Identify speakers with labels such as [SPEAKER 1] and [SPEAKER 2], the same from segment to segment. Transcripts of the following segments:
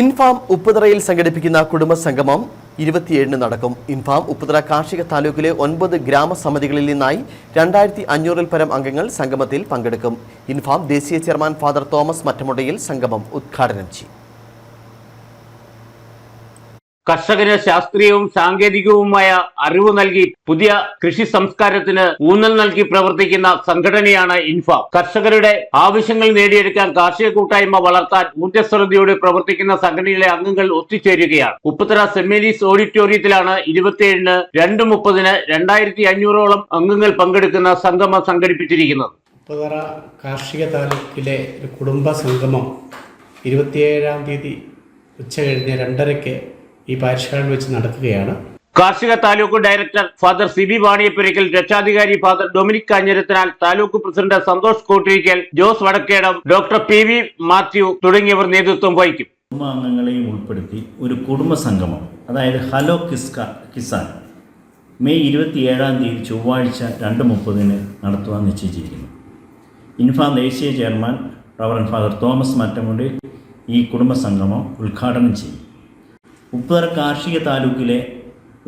[SPEAKER 1] ഇൻഫാം ഉപ്പുതറയിൽ സംഘടിപ്പിക്കുന്ന കുടുംബ സംഗമം ഇരുപത്തിയേഴിന് നടക്കും. ഇൻഫാം ഉപ്പുതറ കാർഷിക താലൂക്കിലെ ഒൻപത് ഗ്രാമസമിതികളിൽ നിന്നായി രണ്ടായിരത്തി അഞ്ഞൂറിൽ പരം അംഗങ്ങൾ സംഗമത്തിൽ പങ്കെടുക്കും. ഇൻഫാം ദേശീയ ചെയർമാൻ ഫാദർ തോമസ് മറ്റമുടയിൽ സംഗമം ഉദ്ഘാടനം ചെയ്യും.
[SPEAKER 2] കർഷകന് ശാസ്ത്രീയവും സാങ്കേതികവുമായ അറിവ് നൽകി പുതിയ കൃഷി സംസ്കാരത്തിന് ഊന്നൽ നൽകി പ്രവർത്തിക്കുന്ന സംഘടനയാണ് ഇൻഫ. കർഷകരുടെ ആവശ്യങ്ങൾ നേടിയെടുക്കാൻ കാർഷിക കൂട്ടായ്മ വളർത്താൻ ഊർജസ്വലതയോടെ പ്രവർത്തിക്കുന്ന സംഘടനയിലെ അംഗങ്ങൾ ഒത്തുചേരുകയാണ്. ഉപ്പത്തറ സെമിനീസ് ഓഡിറ്റോറിയത്തിലാണ് ഇരുപത്തിയേഴിന് രണ്ട് മുപ്പതിന് രണ്ടായിരത്തി അഞ്ഞൂറോളം അംഗങ്ങൾ പങ്കെടുക്കുന്ന സംഗമം സംഘടിപ്പിച്ചിരിക്കുന്നത്.
[SPEAKER 3] ഉപ്പതറ കാർഷിക താലൂക്കിലെ ഒരു കുടുംബ സംഗമം ഇരുപത്തിയേഴാം തീയതി ഉച്ച കഴിഞ്ഞ് രണ്ടരയ്ക്ക് ഈ പാരിഷാളിൽ വെച്ച് നടക്കുകയാണ്.
[SPEAKER 2] കാർഷിക taluk director father C B Vaniyappurakkal രക്ഷാധികാരി father Dominic Kanjirathinal taluk president Santhosh Kottirikkal Jose Vadakkedam doctor P V Mathew തുടങ്ങിയവർ നേതൃത്വം വഹിക്കും.
[SPEAKER 4] കുടുംബാംഗങ്ങളെയും ഉൾപ്പെടുത്തി ഒരു കുടുംബ സംഗമം അതായത് ഹലോ കിസ്ക കിസാൻ. മെയ് ഇരുപത്തിയേഴാം തീയതി ചൊവ്വാഴ്ച രണ്ട് മുപ്പതിന് നടത്തുവാൻ നിശ്ചയിച്ചിരിക്കുന്നു. ഇൻഫാം ദേശീയ ചെയർമാൻ റവറൻ ഫാദർ തോമസ് മാറ്റമുണ്ട് ഈ കുടുംബ സംഗമം ഉദ്ഘാടനം ചെയ്യും. ഉപ്പുതറ കാർഷിക താലൂക്കിലെ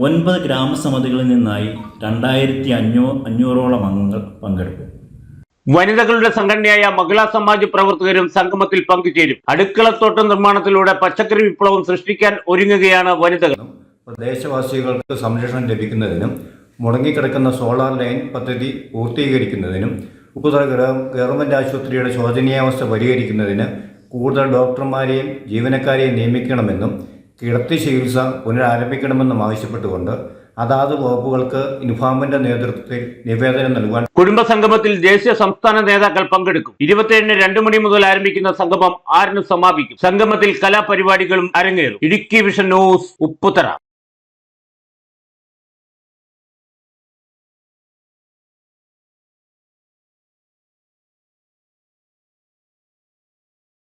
[SPEAKER 4] ഒൻപത് ഗ്രാമസമിതികളിൽ നിന്നായി രണ്ടായിരത്തി അഞ്ഞൂ അഞ്ഞൂറോളം അംഗങ്ങൾ പങ്കെടുക്കും.
[SPEAKER 2] വനിതകളുടെ സംഘടനയായ മഹിളാ സമാജ് പ്രവർത്തകരും സംഗമത്തിൽ പങ്കുചേരും. അടുക്കളത്തോട്ട നിർമ്മാണത്തിലൂടെ പച്ചക്കറി വിപ്ലവം സൃഷ്ടിക്കാൻ ഒരുങ്ങുകയാണ് വനിതകൾ.
[SPEAKER 5] പ്രദേശവാസികൾക്ക് സംരക്ഷണം ലഭിക്കുന്നതിനും മുടങ്ങിക്കിടക്കുന്ന സോളാർ ലൈൻ പദ്ധതി പൂർത്തീകരിക്കുന്നതിനും ഉപ്പുതറ ഗവൺമെന്റ് ഗവൺമെന്റ് ആശുപത്രിയുടെ ശോചനീയാവസ്ഥ പരിഹരിക്കുന്നതിന് കൂടുതൽ ഡോക്ടർമാരെയും ജീവനക്കാരെയും നിയമിക്കണമെന്നും കിടത്തി ചികിത്സ പുനരാരംഭിക്കണമെന്നും ആവശ്യപ്പെട്ടുകൊണ്ട് അതാത് വകുപ്പുകൾക്ക് ഇൻഫാമിന്റെ നേതൃത്വത്തിൽ നിവേദനം നൽകുവാൻ
[SPEAKER 2] കുടുംബസംഗമത്തിൽ ദേശീയ സംസ്ഥാന നേതാക്കൾ പങ്കെടുക്കും. ഇരുപത്തിയേഴിന് രണ്ടു മണി മുതൽ ആരംഭിക്കുന്ന സംഗമം ആറിന് സമാപിക്കും. സംഗമത്തിൽ കലാപരിപാടികളും അരങ്ങേറും. Idukki vision news Upputhara.